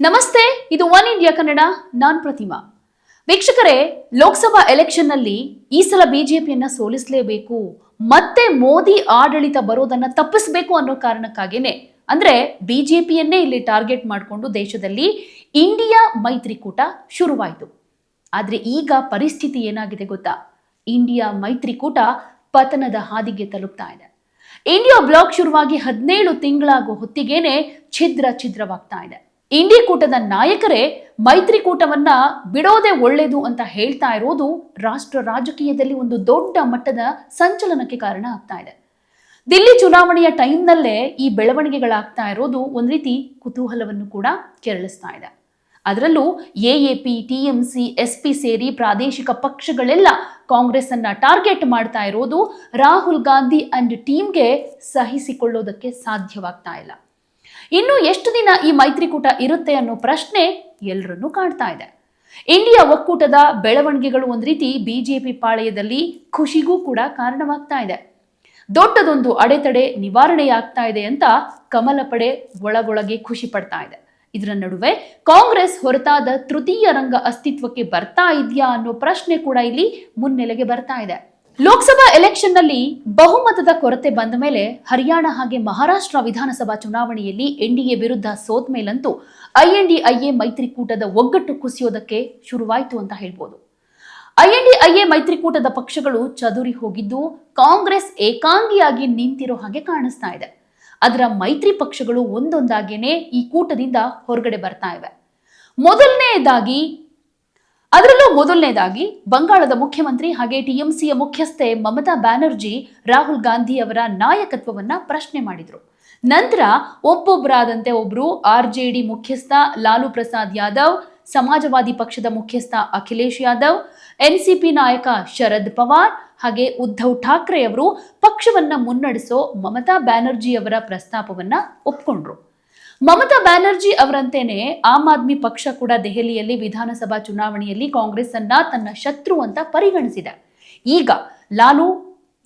ನಮಸ್ತೆ, ಇದು One India Kannada, ನಾನ್ ಪ್ರತಿಮಾ. ವೀಕ್ಷಕರೇ, ಲೋಕಸಭಾ ಎಲೆಕ್ಷನ್ನಲ್ಲಿ ಈ ಸಲ ಬಿಜೆಪಿಯನ್ನ ಸೋಲಿಸಲೇಬೇಕು, ಮತ್ತೆ ಮೋದಿ ಆಡಳಿತ ಬರೋದನ್ನ ತಪ್ಪಿಸಬೇಕು ಅನ್ನೋ ಕಾರಣಕ್ಕಾಗೇನೆ. ಅಂದ್ರೆ ಬಿಜೆಪಿಯನ್ನೇ ಇಲ್ಲಿ ಟಾರ್ಗೆಟ್ ಮಾಡಿಕೊಂಡು ದೇಶದಲ್ಲಿ ಇಂಡಿಯಾ ಮೈತ್ರಿಕೂಟ ಶುರುವಾಯಿತು. ಆದ್ರೆ ಈಗ ಪರಿಸ್ಥಿತಿ ಏನಾಗಿದೆ ಗೊತ್ತಾ? ಇಂಡಿಯಾ ಮೈತ್ರಿಕೂಟ ಪತನದ ಹಾದಿಗೆ ತಲುಪ್ತಾ ಇದೆ. ಇಂಡಿಯಾ ಬ್ಲಾಕ್ ಶುರುವಾಗಿ ಹದಿನೇಳು ತಿಂಗಳಾಗೋ ಹೊತ್ತಿಗೇನೆ ಛಿದ್ರ ಛಿದ್ರವಾಗ್ತಾ ಇದೆ. ಇಂಡಿ ಕೂಟದ ನಾಯಕರೇ ಮೈತ್ರಿಕೂಟವನ್ನ ಬಿಡೋದೇ ಒಳ್ಳೇದು ಅಂತ ಹೇಳ್ತಾ ಇರೋದು ರಾಷ್ಟ್ರ ರಾಜಕೀಯದಲ್ಲಿ ಒಂದು ದೊಡ್ಡ ಮಟ್ಟದ ಸಂಚಲನಕ್ಕೆ ಕಾರಣ ಆಗ್ತಾ ಇದೆ. ದಿಲ್ಲಿ ಚುನಾವಣೆಯ ಟೈಮ್ನಲ್ಲೇ ಈ ಬೆಳವಣಿಗೆಗಳಾಗ್ತಾ ಇರೋದು ಒಂದು ರೀತಿ ಕುತೂಹಲವನ್ನು ಕೂಡ ಕೆರಳಿಸ್ತಾ ಇದೆ. ಅದರಲ್ಲೂ A A P, T M C, S P ಸೇರಿ ಪ್ರಾದೇಶಿಕ ಪಕ್ಷಗಳೆಲ್ಲ ಕಾಂಗ್ರೆಸ್ ಅನ್ನ ಟಾರ್ಗೆಟ್ ಮಾಡ್ತಾ ಇರೋದು ರಾಹುಲ್ ಗಾಂಧಿ ಅಂಡ್ ಟೀಮ್ಗೆ ಸಹಿಸಿಕೊಳ್ಳೋದಕ್ಕೆ ಸಾಧ್ಯವಾಗ್ತಾ ಇಲ್ಲ. ಇನ್ನು ಎಷ್ಟು ದಿನ ಈ ಮೈತ್ರಿಕೂಟ ಇರುತ್ತೆ ಅನ್ನೋ ಪ್ರಶ್ನೆ ಎಲ್ಲರನ್ನೂ ಕಾಡ್ತಾ ಇದೆ. ಇಂಡಿಯಾ ಒಕ್ಕೂಟದ ಬೆಳವಣಿಗೆಗಳು ಒಂದು ರೀತಿ ಬಿಜೆಪಿ ಪಾಳೆಯದಲ್ಲಿ ಖುಷಿಗೂ ಕೂಡ ಕಾರಣವಾಗ್ತಾ ಇದೆ. ದೊಡ್ಡದೊಂದು ಅಡೆತಡೆ ನಿವಾರಣೆಯಾಗ್ತಾ ಇದೆ ಅಂತ ಕಮಲ ಪಡೆ ಒಳಗೊಳಗೆ ಖುಷಿ ಪಡ್ತಾ ಇದೆ. ಇದರ ನಡುವೆ ಕಾಂಗ್ರೆಸ್ ಹೊರತಾದ ತೃತೀಯ ರಂಗ ಅಸ್ತಿತ್ವಕ್ಕೆ ಬರ್ತಾ ಇದೆಯಾ ಅನ್ನೋ ಪ್ರಶ್ನೆ ಕೂಡ ಇಲ್ಲಿ ಮುನ್ನೆಲೆಗೆ ಬರ್ತಾ ಇದೆ. ಲೋಕಸಭಾ ಎಲೆಕ್ಷನ್ನಲ್ಲಿ ಬಹುಮತದ ಕೊರತೆ ಬಂದ ಮೇಲೆ ಹರಿಯಾಣ ಹಾಗೆ ಮಹಾರಾಷ್ಟ್ರ ವಿಧಾನಸಭಾ ಚುನಾವಣೆಯಲ್ಲಿ ಎನ್ಡಿಎ ವಿರುದ್ಧ ಸೋತ್ ಮೇಲಂತೂ ಐಎನ್ಡಿಐಎ ಮೈತ್ರಿಕೂಟದ ಒಗ್ಗಟ್ಟು ಕುಸಿಯೋದಕ್ಕೆ ಶುರುವಾಯಿತು ಅಂತ ಹೇಳ್ಬೋದು. ಐಎನ್ಡಿಐಎ ಮೈತ್ರಿಕೂಟದ ಪಕ್ಷಗಳು ಚದುರಿ ಹೋಗಿದ್ದು ಕಾಂಗ್ರೆಸ್ ಏಕಾಂಗಿಯಾಗಿ ನಿಂತಿರೋ ಹಾಗೆ ಕಾಣಿಸ್ತಾ ಇದೆ. ಅದರ ಮೈತ್ರಿ ಪಕ್ಷಗಳು ಒಂದೊಂದಾಗೇನೆ ಈ ಕೂಟದಿಂದ ಹೊರಗಡೆ ಬರ್ತಾ ಇವೆ. ಮೊದಲನೆಯದಾಗಿ ಅದರಲ್ಲೂ ಮೊದಲನೇದಾಗಿ ಬಂಗಾಳದ ಮುಖ್ಯಮಂತ್ರಿ ಹಾಗೆ ಟಿಎಂಸಿಯ ಮುಖ್ಯಸ್ಥೆ ಮಮತಾ ಬ್ಯಾನರ್ಜಿ ರಾಹುಲ್ ಗಾಂಧಿ ಅವರ ನಾಯಕತ್ವವನ್ನ ಪ್ರಶ್ನೆ ಮಾಡಿದ್ರು. ನಂತರ ಒಬ್ಬೊಬ್ಬರಾದಂತೆ ಒಬ್ರು ಆರ್ ಜೆ ಡಿ ಮುಖ್ಯಸ್ಥ ಲಾಲು ಪ್ರಸಾದ್ ಯಾದವ್, ಸಮಾಜವಾದಿ ಪಕ್ಷದ ಮುಖ್ಯಸ್ಥ ಅಖಿಲೇಶ್ ಯಾದವ್ ಎನ್ಸಿಪಿ ನಾಯಕ ಶರದ್ ಪವಾರ್ ಹಾಗೆ ಉದ್ಧವ್ ಠಾಕ್ರೆ ಅವರು ಪಕ್ಷವನ್ನ ಮುನ್ನಡೆಸೋ ಮಮತಾ ಬ್ಯಾನರ್ಜಿ ಅವರ ಪ್ರಸ್ತಾಪವನ್ನ ಒಪ್ಕೊಂಡ್ರು. ಮಮತಾ ಬ್ಯಾನರ್ಜಿ ಅವರಂತೆಯೇ ಆಮ್ ಆದ್ಮಿ ಪಕ್ಷ ಕೂಡ ದೆಹಲಿಯಲ್ಲಿ ವಿಧಾನಸಭಾ ಚುನಾವಣೆಯಲ್ಲಿ ಕಾಂಗ್ರೆಸ್ ಅನ್ನ ತನ್ನ ಶತ್ರು ಅಂತ ಪರಿಗಣಿಸಿದೆ. ಈಗ ಲಾಲು,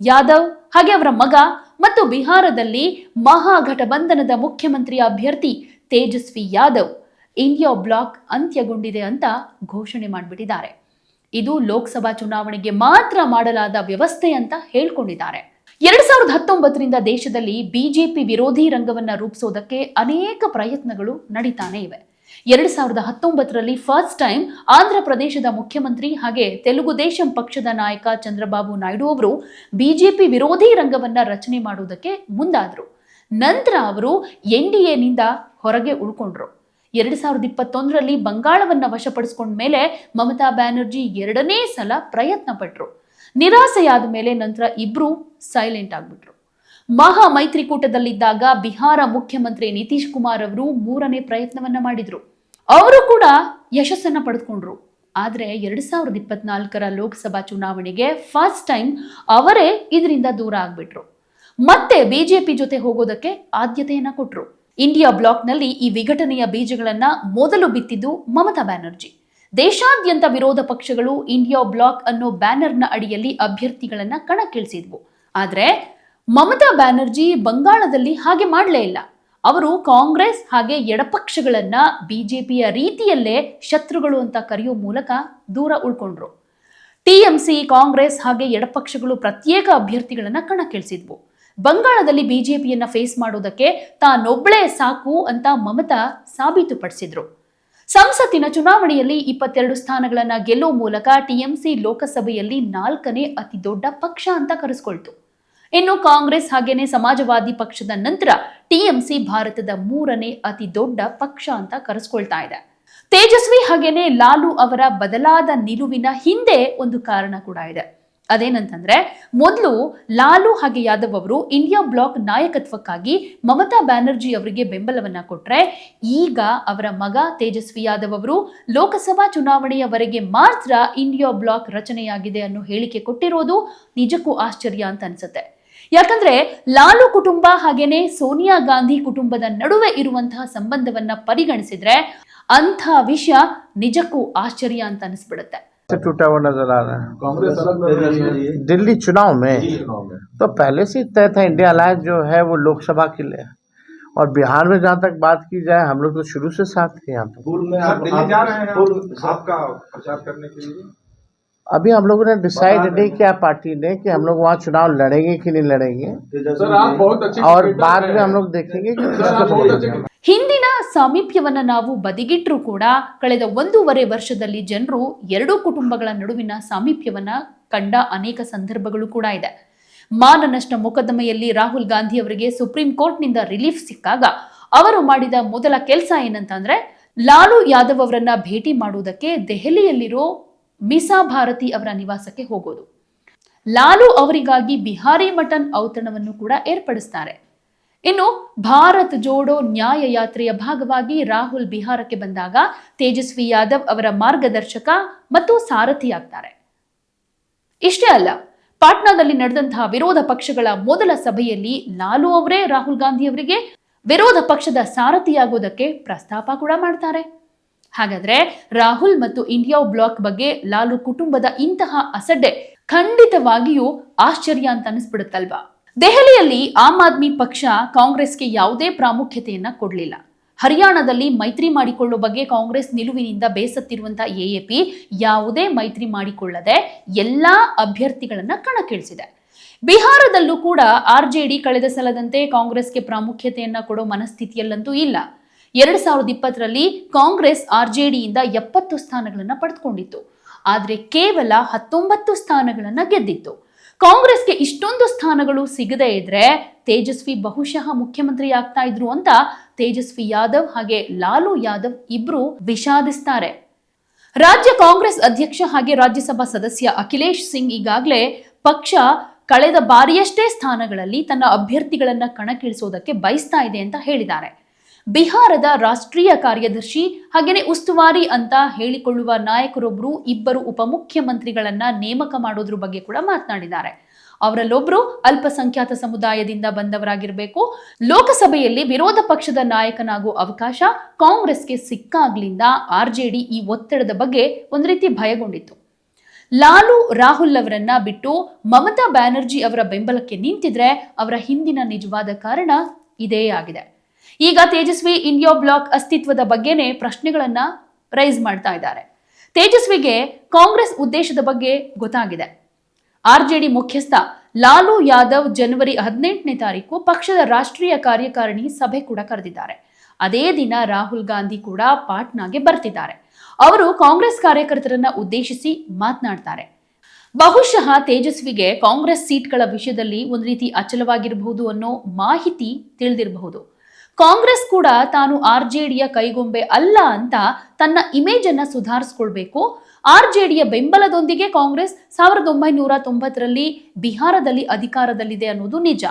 ಯಾದವ್ ಹಾಗೆ ಅವರ ಮಗ ಮತ್ತು ಬಿಹಾರದಲ್ಲಿ ಮಹಾಗಠಬಂಧನದ ಮುಖ್ಯಮಂತ್ರಿ ಅಭ್ಯರ್ಥಿ ತೇಜಸ್ವಿ ಯಾದವ್ ಇಂಡಿಯಾ ಬ್ಲಾಕ್ ಅಂತ್ಯಗೊಂಡಿದೆ ಅಂತ ಘೋಷಣೆ ಮಾಡಿಬಿಟ್ಟಿದ್ದಾರೆ. ಇದು ಲೋಕಸಭಾ ಚುನಾವಣೆಗೆ ಮಾತ್ರ ಮಾಡಲಾದ ವ್ಯವಸ್ಥೆ ಅಂತ ಹೇಳ್ಕೊಂಡಿದ್ದಾರೆ. ಎರಡ್ ಸಾವಿರದ ಹತ್ತೊಂಬತ್ತರಿಂದ ದೇಶದಲ್ಲಿ ಬಿಜೆಪಿ ವಿರೋಧಿ ರಂಗವನ್ನ ರೂಪಿಸೋದಕ್ಕೆ ಅನೇಕ ಪ್ರಯತ್ನಗಳು ನಡೀತಾನೆ ಇವೆ. ಎರಡ್ ಸಾವಿರದ ಹತ್ತೊಂಬತ್ತರಲ್ಲಿ ಫಸ್ಟ್ ಟೈಮ್ ಆಂಧ್ರ ಪ್ರದೇಶದ ಮುಖ್ಯಮಂತ್ರಿ ಹಾಗೆ ತೆಲುಗು ದೇಶಂ ಪಕ್ಷದ ನಾಯಕ ಚಂದ್ರಬಾಬು ನಾಯ್ಡು ಅವರು ಬಿಜೆಪಿ ವಿರೋಧಿ ರಂಗವನ್ನ ರಚನೆ ಮಾಡುವುದಕ್ಕೆ ಮುಂದಾದ್ರು. ನಂತರ ಅವರು ಎನ್ ಡಿ ಎನಿಂದ ಹೊರಗೆ ಉಳ್ಕೊಂಡ್ರು. ಎರಡ್ ಸಾವಿರದ ಇಪ್ಪತ್ತೊಂದರಲ್ಲಿ ಬಂಗಾಳವನ್ನ ವಶಪಡಿಸಿಕೊಂಡ ಮೇಲೆ ಮಮತಾ ಬ್ಯಾನರ್ಜಿ ಎರಡನೇ ಸಲ ಪ್ರಯತ್ನ ಪಟ್ರು. ನಿರಾಸೆಯಾದ ಮೇಲೆ ನಂತರ ಇಬ್ರು ಸೈಲೆಂಟ್ ಆಗ್ಬಿಟ್ರು. ಮಹಾ ಮೈತ್ರಿಕೂಟದಲ್ಲಿದ್ದಾಗ ಬಿಹಾರ ಮುಖ್ಯಮಂತ್ರಿ ನಿತೀಶ್ ಕುಮಾರ್ ಅವರು ಮೂರನೇ ಪ್ರಯತ್ನವನ್ನ ಮಾಡಿದ್ರು. ಅವರು ಕೂಡ ಯಶಸ್ಸನ್ನ ಪಡೆದುಕೊಂಡ್ರು ಆದ್ರೆ ಎರಡ್ ಸಾವಿರದ ಇಪ್ಪತ್ನಾಲ್ಕರ ಲೋಕಸಭಾ ಚುನಾವಣೆಗೆ ಫಸ್ಟ್ ಟೈಮ್ ಅವರೇ ಇದರಿಂದ ದೂರ ಆಗ್ಬಿಟ್ರು. ಮತ್ತೆ ಬಿಜೆಪಿ ಜೊತೆ ಹೋಗೋದಕ್ಕೆ ಆದ್ಯತೆಯನ್ನ ಕೊಟ್ರು. ಇಂಡಿಯಾ ಬ್ಲಾಕ್ನಲ್ಲಿ ಈ ವಿಘಟನೆಯ ಬೀಜಗಳನ್ನ ಮೊದಲು ಬಿತ್ತಿದ್ದು ಮಮತಾ ಬ್ಯಾನರ್ಜಿ. ದೇಶಾದ್ಯಂತ ವಿರೋಧ ಪಕ್ಷಗಳು ಇಂಡಿಯಾ ಬ್ಲಾಕ್ ಅನ್ನೋ ಬ್ಯಾನರ್ನ ಅಡಿಯಲ್ಲಿ ಅಭ್ಯರ್ಥಿಗಳನ್ನ ಕಣಕ್ಕಿಳಿಸಿದ್ವು. ಆದರೆ ಮಮತಾ ಬ್ಯಾನರ್ಜಿ ಬಂಗಾಳದಲ್ಲಿ ಹಾಗೆ ಮಾಡಲೇ ಇಲ್ಲ. ಅವರು ಕಾಂಗ್ರೆಸ್ ಹಾಗೆ ಎಡಪಕ್ಷಗಳನ್ನ ಬಿಜೆಪಿಯ ರೀತಿಯಲ್ಲೇ ಶತ್ರುಗಳು ಅಂತ ಕರೆಯೋ ಮೂಲಕ ದೂರ ಉಳ್ಕೊಂಡ್ರು. ಟಿಎಂಸಿ ಕಾಂಗ್ರೆಸ್ ಹಾಗೆ ಎಡಪಕ್ಷಗಳು ಪ್ರತ್ಯೇಕ ಅಭ್ಯರ್ಥಿಗಳನ್ನ ಕಣಕ್ಕಿಳಿಸಿದ್ವು. ಬಂಗಾಳದಲ್ಲಿ ಬಿಜೆಪಿಯನ್ನ ಫೇಸ್ ಮಾಡೋದಕ್ಕೆ ತಾನೊಬ್ಬಳೇ ಸಾಕು ಅಂತ ಮಮತಾ ಸಾಬೀತುಪಡಿಸಿದ್ರು. ಸಂಸತ್ತಿನ ಚುನಾವಣೆಯಲ್ಲಿ ಇಪ್ಪತ್ತೆರಡು ಸ್ಥಾನಗಳನ್ನು ಗೆಲ್ಲುವ ಮೂಲಕ ಟಿಎಂಸಿ ಲೋಕಸಭೆಯಲ್ಲಿ ನಾಲ್ಕನೇ ಅತಿ ದೊಡ್ಡ ಪಕ್ಷ ಅಂತ ಕರೆಸ್ಕೊಳ್ತು. ಇನ್ನು ಕಾಂಗ್ರೆಸ್ ಹಾಗೇನೆ ಸಮಾಜವಾದಿ ಪಕ್ಷದ ನಂತರ ಟಿಎಂಸಿ ಭಾರತದ ಮೂರನೇ ಅತಿ ದೊಡ್ಡ ಪಕ್ಷ ಅಂತ ಕರೆಸ್ಕೊಳ್ತಾ ಇದೆ. ತೇಜಸ್ವಿ ಹಾಗೇನೆ ಲಾಲು ಅವರ ಬದಲಾದ ನಿಲುವಿನ ಹಿಂದೆ ಒಂದು ಕಾರಣ ಕೂಡ ಇದೆ. ಅದೇನಂತಂದ್ರೆ, ಮೊದಲು ಲಾಲು ಹಾಗೆ ಯಾದವ್ ಅವರು ಇಂಡಿಯಾ ಬ್ಲಾಕ್ ನಾಯಕತ್ವಕ್ಕಾಗಿ ಮಮತಾ ಬ್ಯಾನರ್ಜಿ ಅವರಿಗೆ ಬೆಂಬಲವನ್ನ ಕೊಟ್ರೆ, ಈಗ ಅವರ ಮಗ ತೇಜಸ್ವಿ ಯಾದವ್ ಅವರು ಲೋಕಸಭಾ ಚುನಾವಣೆಯವರೆಗೆ ಮಾತ್ರ ಇಂಡಿಯಾ ಬ್ಲಾಕ್ ರಚನೆಯಾಗಿದೆ ಅನ್ನೋ ಹೇಳಿಕೆ ಕೊಟ್ಟಿರೋದು ನಿಜಕ್ಕೂ ಆಶ್ಚರ್ಯ ಅಂತ ಅನ್ಸುತ್ತೆ. ಯಾಕಂದ್ರೆ, ಲಾಲು ಕುಟುಂಬ ಹಾಗೇನೆ ಸೋನಿಯಾ ಗಾಂಧಿ ಕುಟುಂಬದ ನಡುವೆ ಇರುವಂತಹ ಸಂಬಂಧವನ್ನ ಪರಿಗಣಿಸಿದ್ರೆ ಅಂಥ ವಿಷಯ ನಿಜಕ್ಕೂ ಆಶ್ಚರ್ಯ ಅಂತ ಅನಿಸ್ಬಿಡುತ್ತೆ. से टूटा हुआ नज़र आ रहा है। कांग्रेस अलग नज़र रही है। दिल्ली चुनाव में तो पहले से तय था इंडिया अलायंस जो है वो लोकसभा के लिए। और बिहार में जहाँ तक बात की जाए हम लोग तो शुरू से साथ थे यहाँ पे। पूर्व में आप आप- जा रहे हैं पूर्व- आप- आपका प्रचार करने के लिए? अभी हम लोगों ने डिसाइड बता नहीं दें। किया पार्टी ने कि हम लोग वहाँ चुनाव लड़ेंगे कि नहीं लड़ेंगे तेजस्वी सर आप जी- बहुत अच्छे और क्रिकेटर बाद में हैं। हम लोग देखेंगे कि सर आप बहुत अच्छे क्रिकेटर ಹಿಂದಿನ ಸಾಮೀಪ್ಯವನ್ನ ನಾವು ಬದಿಗಿಟ್ರೂ ಕೂಡ ಕಳೆದ ಒಂದೂವರೆ ವರ್ಷದಲ್ಲಿ ಜನರು ಎರಡೂ ಕುಟುಂಬಗಳ ನಡುವಿನ ಸಾಮೀಪ್ಯವನ್ನ ಕಂಡ ಅನೇಕ ಸಂದರ್ಭಗಳು ಕೂಡ ಇದೆ ಮಾನನಷ್ಟ ಮೊಕದ್ದಮೆಯಲ್ಲಿ ರಾಹುಲ್ ಗಾಂಧಿ ಅವರಿಗೆ ಸುಪ್ರೀಂ ಕೋರ್ಟ್ನಿಂದ ರಿಲೀಫ್ ಸಿಕ್ಕಾಗ ಅವರು ಮಾಡಿದ ಮೊದಲ ಕೆಲಸ ಏನಂತಂದ್ರೆ ಲಾಲು ಯಾದವ್ ಅವರನ್ನ ಭೇಟಿ ಮಾಡುವುದಕ್ಕೆ ದೆಹಲಿಯಲ್ಲಿರೋ ಮಿಸಾ ಭಾರತಿ ಅವರ ನಿವಾಸಕ್ಕೆ ಹೋಗೋದು. ಲಾಲು ಅವರಿಗಾಗಿ ಬಿಹಾರಿ ಮಟನ್ ಔತಣವನ್ನು ಕೂಡ ಏರ್ಪಡಿಸ್ತಾರೆ. ಇನ್ನು ಭಾರತ್ ಜೋಡೋ ನ್ಯಾಯ ಯಾತ್ರೆಯ ಭಾಗವಾಗಿ ರಾಹುಲ್ ಬಿಹಾರಕ್ಕೆ ಬಂದಾಗ ತೇಜಸ್ವಿ ಯಾದವ್ ಅವರ ಮಾರ್ಗದರ್ಶಕ ಮತ್ತು ಸಾರಥಿಯಾಗ್ತಾರೆ. ಇಷ್ಟೇ ಅಲ್ಲ, ಪಾಟ್ನಾದಲ್ಲಿ ನಡೆದಂತಹ ವಿರೋಧ ಪಕ್ಷಗಳ ಮೊದಲ ಸಭೆಯಲ್ಲಿ ಲಾಲು ಅವರೇ ರಾಹುಲ್ ಗಾಂಧಿ ಅವರಿಗೆ ವಿರೋಧ ಪಕ್ಷದ ಸಾರಥಿಯಾಗುವುದಕ್ಕೆ ಪ್ರಸ್ತಾಪ ಕೂಡ ಮಾಡ್ತಾರೆ. ಹಾಗಾದ್ರೆ ರಾಹುಲ್ ಮತ್ತು ಇಂಡಿಯಾ ಬ್ಲಾಕ್ ಬಗ್ಗೆ ಲಾಲು ಕುಟುಂಬದ ಇಂತಹ ಅಸಡ್ಡೆ ಖಂಡಿತವಾಗಿಯೂ ಆಶ್ಚರ್ಯ ಅಂತ ಅನಿಸ್ಬಿಡುತ್ತಲ್ವಾ? ದೆಹಲಿಯಲ್ಲಿ ಆಮ್ ಆದ್ಮಿ ಪಕ್ಷ ಕಾಂಗ್ರೆಸ್ಗೆ ಯಾವುದೇ ಪ್ರಾಮುಖ್ಯತೆಯನ್ನ ಕೊಡಲಿಲ್ಲ. ಹರಿಯಾಣದಲ್ಲಿ ಮೈತ್ರಿ ಮಾಡಿಕೊಳ್ಳೋ ಬಗ್ಗೆ ಕಾಂಗ್ರೆಸ್ ನಿಲುವಿನಿಂದ ಬೇಸತ್ತಿರುವಂತಹ ಎಎಪಿ ಯಾವುದೇ ಮೈತ್ರಿ ಮಾಡಿಕೊಳ್ಳದೆ ಎಲ್ಲಾ ಅಭ್ಯರ್ಥಿಗಳನ್ನ ಕಣಕ್ಕಿಳಿಸಿದೆ. ಬಿಹಾರದಲ್ಲೂ ಕೂಡ ಆರ್ಜೆಡಿ ಕಳೆದ ಸಲದಂತೆ ಕಾಂಗ್ರೆಸ್ಗೆ ಪ್ರಾಮುಖ್ಯತೆಯನ್ನ ಕೊಡೋ ಮನಸ್ಥಿತಿಯಲ್ಲಂತೂ ಇಲ್ಲ. ಎರಡ್ ಸಾವಿರದ ಇಪ್ಪತ್ತರಲ್ಲಿ ಕಾಂಗ್ರೆಸ್ ಆರ್ಜೆಡಿಯಿಂದ ಎಪ್ಪತ್ತು ಸ್ಥಾನಗಳನ್ನು ಪಡೆದುಕೊಂಡಿತ್ತು. ಆದರೆ ಕೇವಲ ಹತ್ತೊಂಬತ್ತು ಸ್ಥಾನಗಳನ್ನು ಗೆದ್ದಿತ್ತು. ಕಾಂಗ್ರೆಸ್ಗೆ ಇಷ್ಟೊಂದು ಸ್ಥಾನಗಳು ಸಿಗದೇ ಇದ್ರೆ ತೇಜಸ್ವಿ ಬಹುಶಃ ಮುಖ್ಯಮಂತ್ರಿ ಆಗ್ತಾ ಇದ್ರು ಅಂತ ತೇಜಸ್ವಿ ಯಾದವ್ ಹಾಗೆ ಲಾಲು ಯಾದವ್ ಇಬ್ರು ವಿಷಾದಿಸ್ತಾರೆ. ರಾಜ್ಯ ಕಾಂಗ್ರೆಸ್ ಅಧ್ಯಕ್ಷ ಹಾಗೆ ರಾಜ್ಯಸಭಾ ಸದಸ್ಯ ಅಖಿಲೇಶ್ ಸಿಂಗ್ ಈಗಾಗಲೇ ಪಕ್ಷ ಕಳೆದ ಬಾರಿಯಷ್ಟೇ ಸ್ಥಾನಗಳಲ್ಲಿ ತನ್ನ ಅಭ್ಯರ್ಥಿಗಳನ್ನ ಕಣಕ್ಕಿಳಿಸೋದಕ್ಕೆ ಬಯಸ್ತಾ ಇದೆ ಅಂತ ಹೇಳಿದ್ದಾರೆ. ಬಿಹಾರದ ರಾಷ್ಟ್ರೀಯ ಕಾರ್ಯದರ್ಶಿ ಹಾಗೇನೆ ಉಸ್ತುವಾರಿ ಅಂತ ಹೇಳಿಕೊಳ್ಳುವ ನಾಯಕರೊಬ್ಬರು ಇಬ್ಬರು ಉಪಮುಖ್ಯಮಂತ್ರಿಗಳನ್ನ ನೇಮಕ ಮಾಡೋದ್ರ ಬಗ್ಗೆ ಕೂಡ ಮಾತನಾಡಿದ್ದಾರೆ. ಅವರಲ್ಲೊಬ್ರು ಅಲ್ಪಸಂಖ್ಯಾತ ಸಮುದಾಯದಿಂದ ಬಂದವರಾಗಿರಬೇಕು. ಲೋಕಸಭೆಯಲ್ಲಿ ವಿರೋಧ ಪಕ್ಷದ ನಾಯಕನಾಗುವ ಅವಕಾಶ ಕಾಂಗ್ರೆಸ್ಗೆ ಸಿಕ್ಕಾಗ್ಲಿಂದ ಆರ್ಜೆಡಿ ಈ ಒತ್ತಡದ ಬಗ್ಗೆ ಒಂದು ರೀತಿ ಭಯಗೊಂಡಿತ್ತು. ಲಾಲು ರಾಹುಲ್ ಅವರನ್ನ ಬಿಟ್ಟು ಮಮತಾ ಬ್ಯಾನರ್ಜಿ ಅವರ ಬೆಂಬಲಕ್ಕೆ ನಿಂತಿದ್ರೆ ಅವರ ಹಿಂದಿನ ನಿಜವಾದ ಕಾರಣ ಇದೇ ಆಗಿದೆ. ಈಗ ತೇಜಸ್ವಿ ಇಂಡಿಯಾ ಬ್ಲಾಕ್ ಅಸ್ತಿತ್ವದ ಬಗ್ಗೆನೇ ಪ್ರಶ್ನೆಗಳನ್ನ ರೈಸ್ ಮಾಡ್ತಾ ಇದ್ದಾರೆ. ತೇಜಸ್ವಿಗೆ ಕಾಂಗ್ರೆಸ್ ಉದ್ದೇಶದ ಬಗ್ಗೆ ಗೊತ್ತಾಗಿದೆ. ಆರ್ಜೆಡಿ ಮುಖ್ಯಸ್ಥ ಲಾಲು ಯಾದವ್ ಜನವರಿ ಹದಿನೆಂಟನೇ ತಾರೀಕು ಪಕ್ಷದ ರಾಷ್ಟ್ರೀಯ ಕಾರ್ಯಕಾರಿಣಿ ಸಭೆ ಕೂಡ ಕರೆದಿದ್ದಾರೆ. ಅದೇ ದಿನ ರಾಹುಲ್ ಗಾಂಧಿ ಕೂಡ ಪಾಟ್ನಾಗೆ ಬರ್ತಿದ್ದಾರೆ. ಅವರು ಕಾಂಗ್ರೆಸ್ ಕಾರ್ಯಕರ್ತರನ್ನ ಉದ್ದೇಶಿಸಿ ಮಾತನಾಡ್ತಾರೆ. ಬಹುಶಃ ತೇಜಸ್ವಿಗೆ ಕಾಂಗ್ರೆಸ್ ಸೀಟ್ಗಳ ವಿಷಯದಲ್ಲಿ ಒಂದು ರೀತಿ ಅಚಲವಾಗಿರಬಹುದು ಅನ್ನೋ ಮಾಹಿತಿ ತಿಳಿದಿರಬಹುದು. ಕಾಂಗ್ರೆಸ್ ಕೂಡ ತಾನು ಆರ್ ಜೆ ಡಿಯ ಕೈಗೊಂಬೆ ಅಲ್ಲ ಅಂತ ತನ್ನ ಇಮೇಜ್ ಅನ್ನ ಸುಧಾರಿಸ್ಕೊಳ್ಬೇಕು. ಆರ್ ಜೆ ಡಿಯ ಬೆಂಬಲದೊಂದಿಗೆ ಕಾಂಗ್ರೆಸ್ ಸಾವಿರದ ಒಂಬೈನೂರ ತೊಂಬತ್ತರಲ್ಲಿ ಬಿಹಾರದಲ್ಲಿ ಅಧಿಕಾರದಲ್ಲಿದೆ ಅನ್ನೋದು ನಿಜ.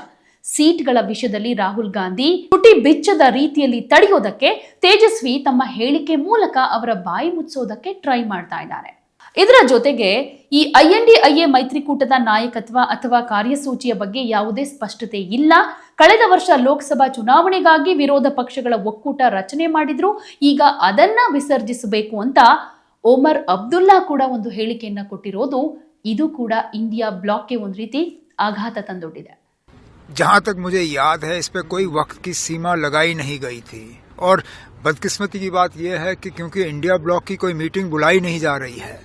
ಸೀಟ್ಗಳ ವಿಷಯದಲ್ಲಿ ರಾಹುಲ್ ಗಾಂಧಿ ತುಟಿ ಬಿಚ್ಚದ ರೀತಿಯಲ್ಲಿ ತಡೆಯೋದಕ್ಕೆ ತೇಜಸ್ವಿ ತಮ್ಮ ಹೇಳಿಕೆ ಮೂಲಕ ಅವರ ಬಾಯಿ ಮುಚ್ಚೋದಕ್ಕೆ ಟ್ರೈ ಮಾಡ್ತಾ ಇದ್ದಾರೆ. ಇದರ ಜೊತೆಗೆ ಈ ಐಎನ್ಡಿಐಎ ಮೈತ್ರಿಕೂಟದ ನಾಯಕತ್ವ ಅಥವಾ ಕಾರ್ಯಸೂಚಿಯ ಬಗ್ಗೆ ಯಾವುದೇ ಸ್ಪಷ್ಟತೆ ಇಲ್ಲ. ಕಳೆದ ವರ್ಷ ಲೋಕಸಭಾ ಚುನಾವಣೆಗಾಗಿ ವಿರೋಧ ಪಕ್ಷಗಳ ಒಕ್ಕೂಟ ರಚನೆ ಮಾಡಿದ್ರು ಈಗ ಅದನ್ನ ವಿಸರ್ಜಿಸಬೇಕು ಅಂತ ಒಮರ್ ಅಬ್ದುಲ್ಲಾ ಕೂಡ ಒಂದು ಹೇಳಿಕೆಯನ್ನ ಕೊಟ್ಟಿರೋದು ಇದು ಕೂಡ ಇಂಡಿಯಾ ಬ್ಲಾಕ್ಗೆ ಒಂದು ರೀತಿ ಆಘಾತ ತಂದೊಡ್ಡಿದೆ जहां तक मुझे याद है इस पे कोई वक्त की सीमा लगाई नहीं गई थी और बदकिस्मती की बात यह है कि क्योंकि इंडिया ब्लॉक की कोई मीटिंग बुलाई नहीं जा रही है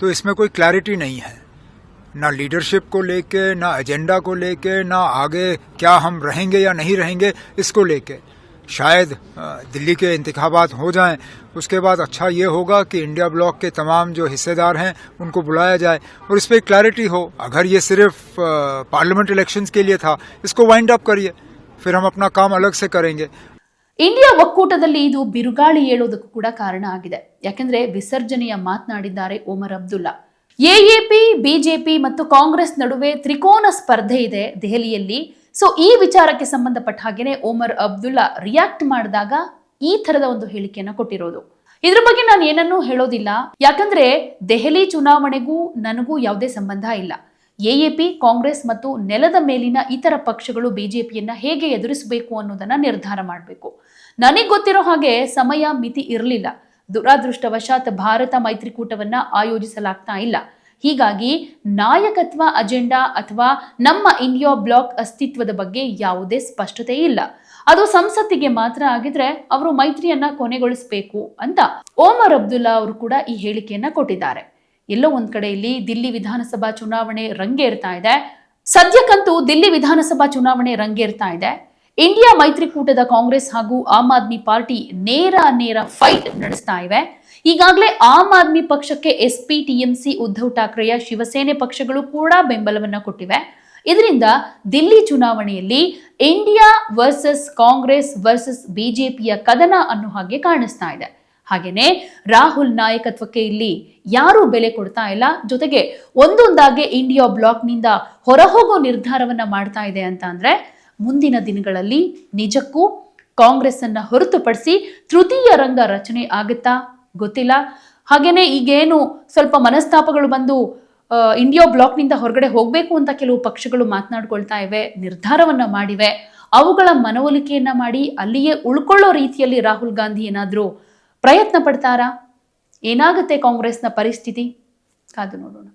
तो इसमें कोई क्लैरिटी नहीं है ना लीडरशिप को लेके ना एजेंडा को लेके ना आगे क्या हम रहेंगे या नहीं रहेंगे इसको लेके शायद अ, दिल्ली के इंतखाबात हो जाएं उसके बाद अच्छा ये होगा कि इंडिया ब्लॉक के तमाम जो हिस्सेदार हैं उनको बुलाया जाए और इस पर क्लैरिटी हो अगर ये सिर्फ अ, पार्लियामेंट इलेक्शंस के लिए था इसको वाइंड अप करिए फिर हम अपना काम अलग से करेंगे ಇಂಡಿಯಾ ಒಕ್ಕೂಟದಲ್ಲಿ ಇದು ಬಿರುಗಾಳಿ ಏಳೋದಕ್ಕೂ ಕೂಡ ಕಾರಣ ಆಗಿದೆ ಯಾಕೆಂದ್ರೆ ವಿಸರ್ಜನೆಯ ಮಾತನಾಡಿದ್ದಾರೆ ಒಮರ್ ಅಬ್ದುಲ್ಲಾ ಎಎಪಿ, ಬಿಜೆಪಿ ಮತ್ತು ಕಾಂಗ್ರೆಸ್ ನಡುವೆ ತ್ರಿಕೋನ ಸ್ಪರ್ಧೆ ಇದೆ ದೆಹಲಿಯಲ್ಲಿ. ಸೊ ಈ ವಿಚಾರಕ್ಕೆ ಸಂಬಂಧಪಟ್ಟ ಹಾಗೆಯೇ ಓಮರ್ ಅಬ್ದುಲ್ಲಾ ರಿಯಾಕ್ಟ್ ಮಾಡಿದಾಗ ಈ ತರದ ಒಂದು ಹೇಳಿಕೆಯನ್ನು ಕೊಟ್ಟಿರೋದು. ಇದ್ರ ಬಗ್ಗೆ ನಾನು ಏನನ್ನೂ ಹೇಳೋದಿಲ್ಲ. ಯಾಕಂದ್ರೆ ದೆಹಲಿ ಚುನಾವಣೆಗೂ ನನಗೂ ಯಾವುದೇ ಸಂಬಂಧ ಇಲ್ಲ. ಎಎಪಿ, ಕಾಂಗ್ರೆಸ್ ಮತ್ತು ನೆಲದ ಮೇಲಿನ ಇತರ ಪಕ್ಷಗಳು ಬಿಜೆಪಿಯನ್ನ ಹೇಗೆ ಎದುರಿಸಬೇಕು ಅನ್ನೋದನ್ನ ನಿರ್ಧಾರ ಮಾಡಬೇಕು. ನನಗೆ ಗೊತ್ತಿರೋ ಹಾಗೆ ಸಮಯ ಮಿತಿ ಇರಲಿಲ್ಲ. ದುರಾದೃಷ್ಟವಶಾತ್ ಭಾರತ ಮೈತ್ರಿಕೂಟವನ್ನ ಆಯೋಜಿಸಲಾಗ್ತಾ ಇಲ್ಲ. ಹೀಗಾಗಿ ನಾಯಕತ್ವ ಅಜೆಂಡಾ ಅಥವಾ ನಮ್ಮ ಇಂಡಿಯಾ ಬ್ಲಾಕ್ ಅಸ್ತಿತ್ವದ ಬಗ್ಗೆ ಯಾವುದೇ ಸ್ಪಷ್ಟತೆ ಇಲ್ಲ. ಅದು ಸಂಸತ್ತಿಗೆ ಮಾತ್ರ ಆಗಿದ್ರೆ ಅವರು ಮೈತ್ರಿಯನ್ನ ಕೊನೆಗೊಳಿಸಬೇಕು ಅಂತ ಓಮರ್ ಅಬ್ದುಲ್ಲಾ ಅವರು ಕೂಡ ಈ ಹೇಳಿಕೆಯನ್ನ ಕೊಟ್ಟಿದ್ದಾರೆ. ಎಲ್ಲೋ ಒಂದ್ ಕಡೆಯಲ್ಲಿ ದಿಲ್ಲಿ ವಿಧಾನಸಭಾ ಚುನಾವಣೆ ರಂಗೇರ್ತಾ ಇದೆ. ಸದ್ಯಕ್ಕಂತೂ ದಿಲ್ಲಿ ವಿಧಾನಸಭಾ ಚುನಾವಣೆ ರಂಗೇರ್ತಾ ಇದೆ. ಇಂಡಿಯಾ ಮೈತ್ರಿಕೂಟದ ಕಾಂಗ್ರೆಸ್ ಹಾಗೂ ಆಮ್ ಆದ್ಮಿ ಪಾರ್ಟಿ ನೇರ ನೇರ ಫೈಟ್ ನಡೆಸ್ತಾ ಇವೆ. ಈಗಾಗಲೇ ಆಮ್ ಆದ್ಮಿ ಪಕ್ಷಕ್ಕೆ ಎಸ್ ಪಿ ಟಿಎಂಸಿ ಉದ್ಧವ್ ಠಾಕ್ರೆಯ ಶಿವಸೇನೆ ಪಕ್ಷಗಳು ಕೂಡ ಬೆಂಬಲವನ್ನ ಕೊಟ್ಟಿವೆ. ಇದರಿಂದ ದಿಲ್ಲಿ ಚುನಾವಣೆಯಲ್ಲಿ ಇಂಡಿಯಾ ವರ್ಸಸ್ ಕಾಂಗ್ರೆಸ್ ವರ್ಸಸ್ ಬಿಜೆಪಿಯ ಕದನ ಅನ್ನೋ ಹಾಗೆ ಕಾಣಿಸ್ತಾ ಇದೆ. ಹಾಗೇನೆ ರಾಹುಲ್ ನಾಯಕತ್ವಕ್ಕೆ ಇಲ್ಲಿ ಯಾರೂ ಬೆಲೆ ಕೊಡ್ತಾ ಇಲ್ಲ. ಜೊತೆಗೆ ಒಂದೊಂದಾಗೆ ಇಂಡಿಯಾ ಬ್ಲಾಕ್ನಿಂದ ಹೊರಹೋಗೋ ನಿರ್ಧಾರವನ್ನ ಮಾಡ್ತಾ ಇದೆ ಅಂತ ಅಂದ್ರೆ ಮುಂದಿನ ದಿನಗಳಲ್ಲಿ ನಿಜಕ್ಕೂ ಕಾಂಗ್ರೆಸ್ ಅನ್ನ ಹೊರತುಪಡಿಸಿ ತೃತೀಯ ರಂಗ ರಚನೆ ಆಗುತ್ತಾ ಗೊತ್ತಿಲ್ಲ. ಹಾಗೇನೆ ಈಗೇನು ಸ್ವಲ್ಪ ಮನಸ್ತಾಪಗಳು ಬಂದು ಇಂಡಿಯಾ ಬ್ಲಾಕ್ನಿಂದ ಹೊರಗಡೆ ಹೋಗಬೇಕು ಅಂತ ಕೆಲವು ಪಕ್ಷಗಳು ಮಾತನಾಡ್ಕೊಳ್ತಾ ಇವೆ, ನಿರ್ಧಾರವನ್ನ ಮಾಡಿವೆ. ಅವುಗಳ ಮನವೊಲಿಕೆಯನ್ನ ಮಾಡಿ ಅಲ್ಲಿಯೇ ಉಳ್ಕೊಳ್ಳೋ ರೀತಿಯಲ್ಲಿ ರಾಹುಲ್ ಗಾಂಧಿ ಏನಾದರೂ ಪ್ರಯತ್ನ ಪಡ್ತಾರಾ? ಏನಾಗುತ್ತೆ ಕಾಂಗ್ರೆಸ್ನ ಪರಿಸ್ಥಿತಿ? ಕಾದು ನೋಡೋಣ.